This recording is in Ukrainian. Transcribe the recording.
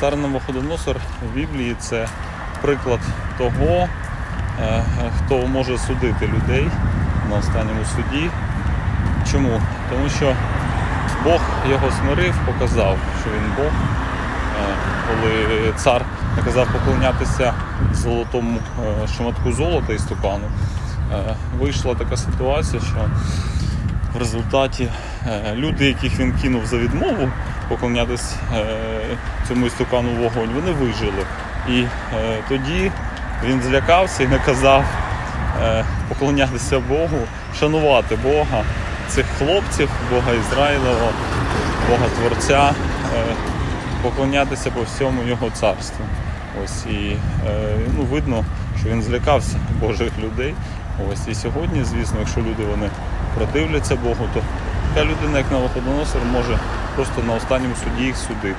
Цар Навуходоносор в Біблії це приклад того, е, хто може судити людей на останньому суді. Чому? Тому що Бог його смирив, показав, що він Бог. Е, Коли цар наказав поклонятися золотому е, шматку золота із тукану, е, вийшла така ситуація, що в результаті люди, яких він кинув за відмову поклонятись е, цьому істукану вогонь, вони вижили. І е, тоді він злякався і наказав е, поклонятися Богу, шанувати Бога, цих хлопців, Бога Ізраїлевого, Бога Творця, е, поклонятися по всьому його царству. Ось і е, ну, видно, що він злякався Божих людей. Ось і сьогодні, звісно, якщо люди вони противляться Богу, то така людина, як Навуходоносор, може просто на останньому суді їх судити.